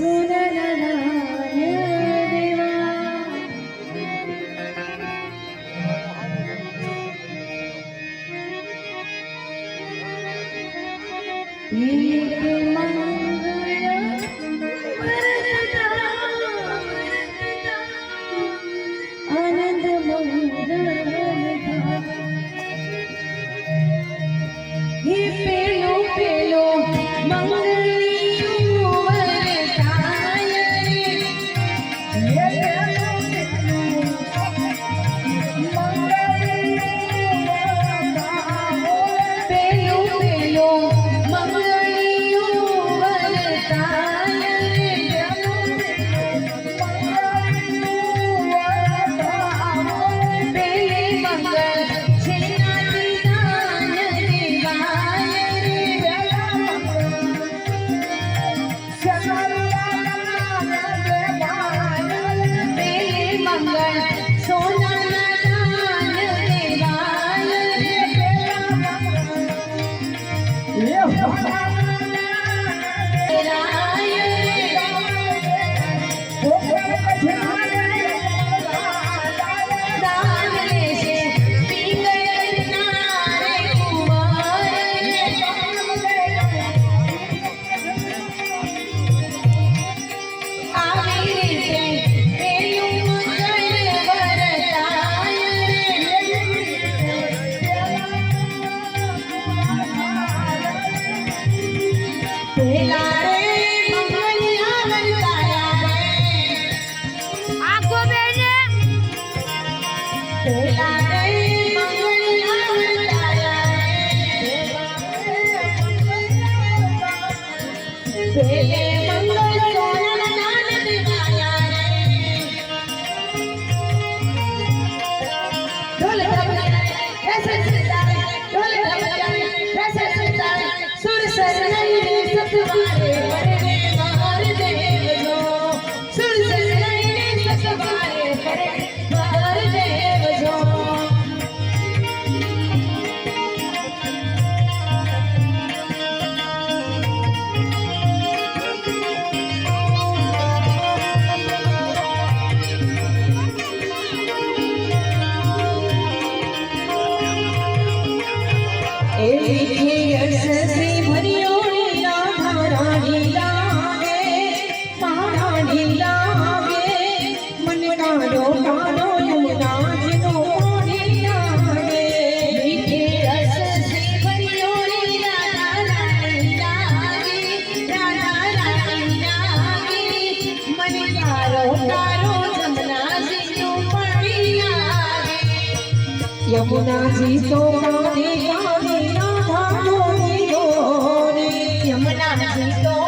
la na la online. Yeah.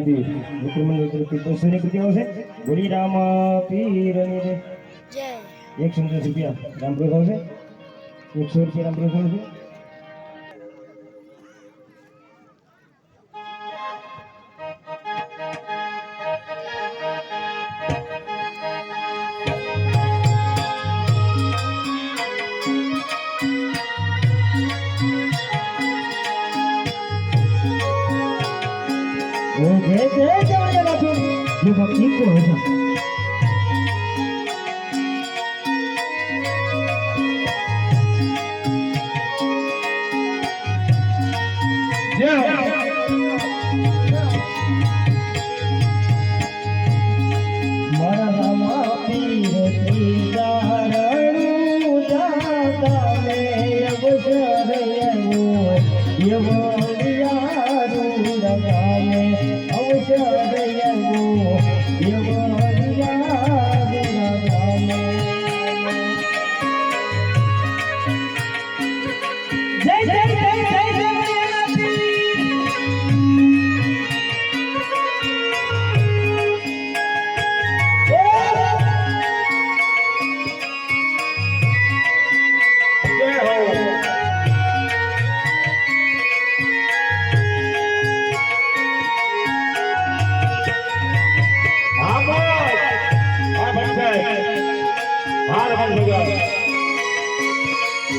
દીધી મુખ્યમંત્રી આવશે બોલી રામ પીરની રે એક રૂપિયા રામપ્રસાદ આવશે એકસો રૂપિયા રામપ્રસાદ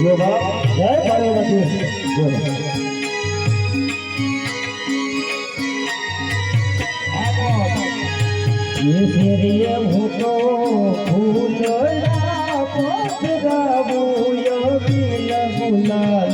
જો બાપ જય પાર્વતી જો ઈશ્વરીય હું તો ફૂલ પથરાવું યો બિલ ગુલાલ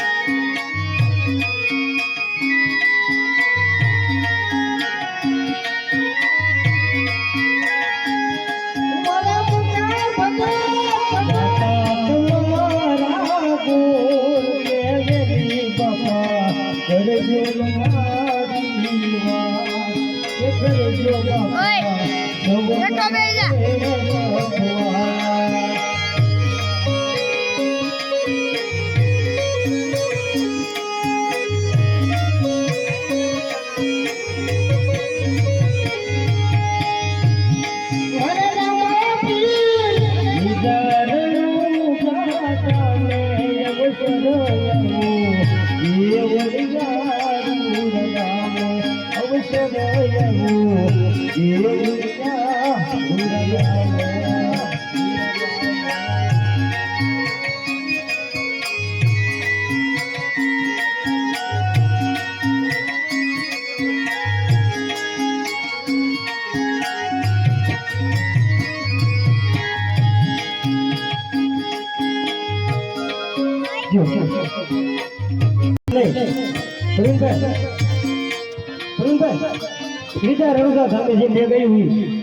ઓય તો બે જો પ્રવીણભાઈ પ્રવીણભાઈ સામે જે મેં ગયું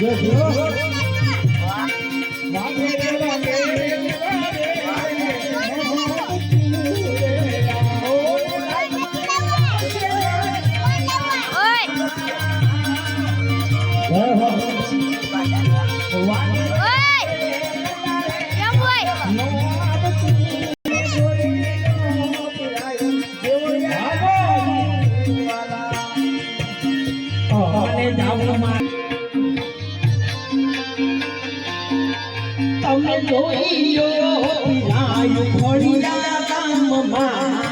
જો જો વાહ વાહ તમે જોઈ લો પીરાયું ફળિયા કામમાં.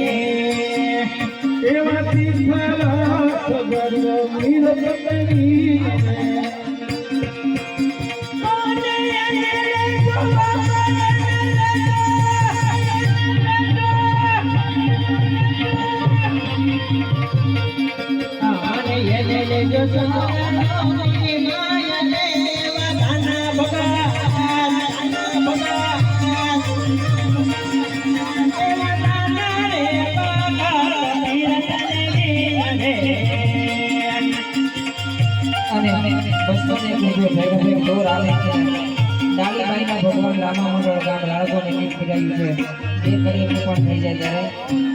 રામા મંડળ ગામ રાળગોને ગીત છે. એ કરી પણ થઈ જાય ત્યારે.